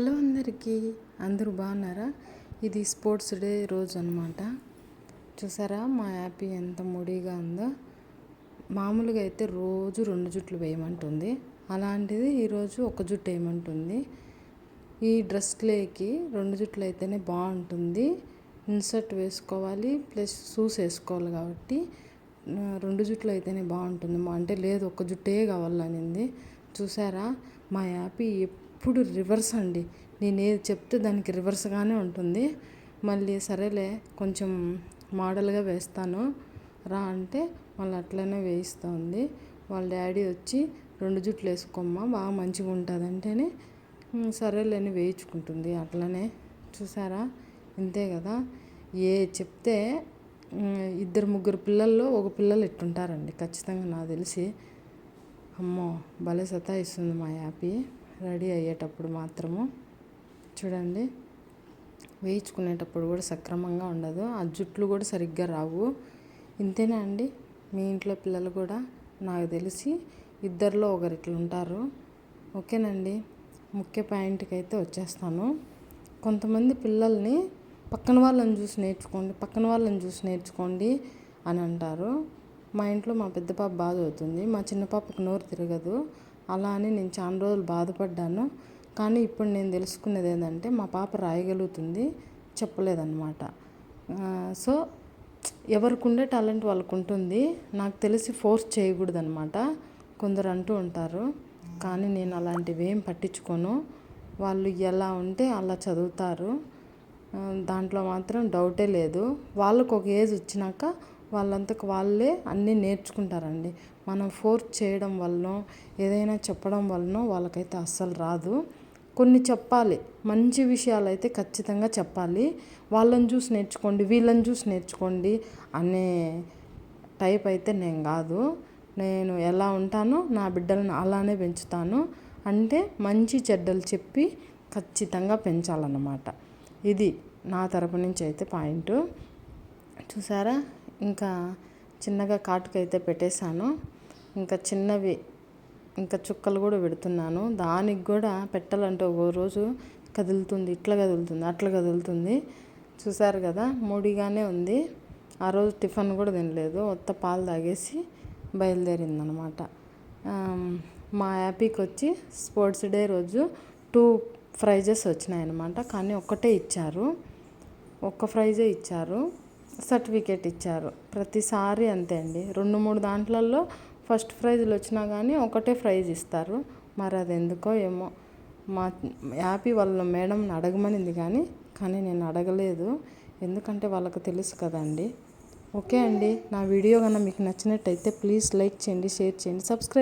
Hello అందరికీ. అందరూ బాగున్నారా? ఇది స్పోర్ట్స్ డే రోజు అనమాట చూసారా మా యాపీ ఎంత ముడిగా ఉందో. మామూలుగా అయితే రోజు రెండు జుట్లు వేయమంటుంది. అలాంటిది ఈరోజు ఒక జుట్టు వేయమంటుంది. ఈ డ్రెస్లేకి రెండు జుట్లు అయితేనే బాగుంటుంది. ఇన్సర్ట్ వేసుకోవాలి ప్లస్ షూస్ వేసుకోవాలి కాబట్టి రెండు జుట్లు అయితేనే బాగుంటుంది. అంటే లేదు ఒక జుట్టే కావాలనింది. చూసారా? మా యాపీ ఎప్పుడు రివర్స్ అండి. నేను ఏది చెప్తే దానికి రివర్స్గానే ఉంటుంది. మళ్ళీ సరేలే కొంచెం మోడల్గా వేస్తాను. రా అంటే మళ్ళీ అట్లనే వేయిస్తుంది. వాళ్ళ డాడీ వచ్చి రెండు జుట్లు వేసుకోమ్మా బాగా మంచిగా ఉంటుంది అంటేనే సరేలేని వేయించుకుంటుంది. అట్లనే చూసారా? ఇంతే కదా? ఏ చెప్తే ఇద్దరు ముగ్గురు పిల్లల్లో ఒక పిల్లలు ఎట్టుంటారండి ఖచ్చితంగా నాకు తెలిసి. అమ్మో భలే సతాయిస్తుంది మా యాపీ. రెడీ అయ్యేటప్పుడు మాత్రము చూడండి. వేయించుకునేటప్పుడు కూడా సక్రమంగా ఉండదు. ఆ జుట్లు కూడా సరిగ్గా రావు. ఇంతేనా అండి? మీ ఇంట్లో పిల్లలు కూడా నాకు తెలిసి ఇద్దరిలో ఒకరు ఇట్లా ఉంటారు. ఓకేనండి. ముఖ్య పాయింట్కి అయితే వచ్చేస్తాను. కొంతమంది పిల్లల్ని పక్కన వాళ్ళని చూసి నేర్చుకోండి పక్కన వాళ్ళని చూసి నేర్చుకోండి అని అంటారు. మా ఇంట్లో మా పెద్ద పాప బాధ అవుతుంది. మా చిన్న పాపకు నోరు తిరగదు. అలా అని నేను చాలా రోజులు బాధపడ్డాను. కానీ ఇప్పుడు నేను తెలుసుకున్నది ఏంటంటే మా పాప రాయగలుగుతుంది చెప్పలేదన్నమాట. సో ఎవరికి ఉండే టాలెంట్ వాళ్ళకు ఉంటుంది. నాకు తెలిసి ఫోర్స్ చేయకూడదనమాట కొందరు అంటూ ఉంటారు. కానీ నేను అలాంటివి ఏం పట్టించుకోను. వాళ్ళు ఎలా ఉంటే అలా చదువుతారు. దాంట్లో మాత్రం డౌటే లేదు. వాళ్ళకు ఒక ఏజ్ వచ్చినాక వాళ్ళంతకు వాళ్ళే అన్నీ నేర్చుకుంటారండి. మనం ఫోర్స్ చేయడం వలన ఏదైనా చెప్పడం వలన వాళ్ళకైతే అస్సలు రాదు. కొన్ని చెప్పాలి మంచి విషయాలు అయితే ఖచ్చితంగా చెప్పాలి. వాళ్ళని చూసి నేర్చుకోండి వీళ్ళని చూసి నేర్చుకోండి అనే టైప్ అయితే నేను కాదు. నేను ఎలా ఉంటానో నా బిడ్డలను అలానే పెంచుతాను. అంటే మంచి చెడ్డలు చెప్పి ఖచ్చితంగా పెంచాలన్నమాట. ఇది నా తరపు నుంచి అయితే పాయింట్. చూసారా? ఇంకా చిన్నగా కాటుకైతే పెట్టేశాను. ఇంకా చిన్నవి ఇంకా చుక్కలు కూడా పెడుతున్నాను. దానికి కూడా పెట్టాలంటే ఒక రోజు కదులుతుంది ఇట్లా కదులుతుంది అట్లా కదులుతుంది. చూసారు కదా మూడిగానే ఉంది. ఆ రోజు టిఫిన్ కూడా తినలేదు. కొత్త పాలు తాగేసి బయలుదేరిందనమాట. మా యాపీకి వచ్చి స్పోర్ట్స్ డే రోజు టూ ప్రైజెస్ వచ్చినాయన్నమాట కానీ ఒక్కటే ఇచ్చారు. ఒక్క ప్రైజే ఇచ్చారు. సర్టిఫికేట్ ఇచ్చారు. ప్రతిసారి అంతే అండి. రెండు మూడు దాంట్లలో ఫస్ట్ ప్రైజ్లు వచ్చినా కానీ ఒకటే ప్రైజ్ ఇస్తారు. మరి అది ఎందుకో ఏమో. మా హ్యాపీ వాళ్ళ మేడంని అడగమనింది కానీ కానీ నేను అడగలేదు. ఎందుకంటే వాళ్ళకు తెలుసు కదండి. ఓకే అండి. నా వీడియో కన్నా మీకు నచ్చినట్టయితే ప్లీజ్ లైక్ చేయండి షేర్ చేయండి సబ్స్క్రైబ్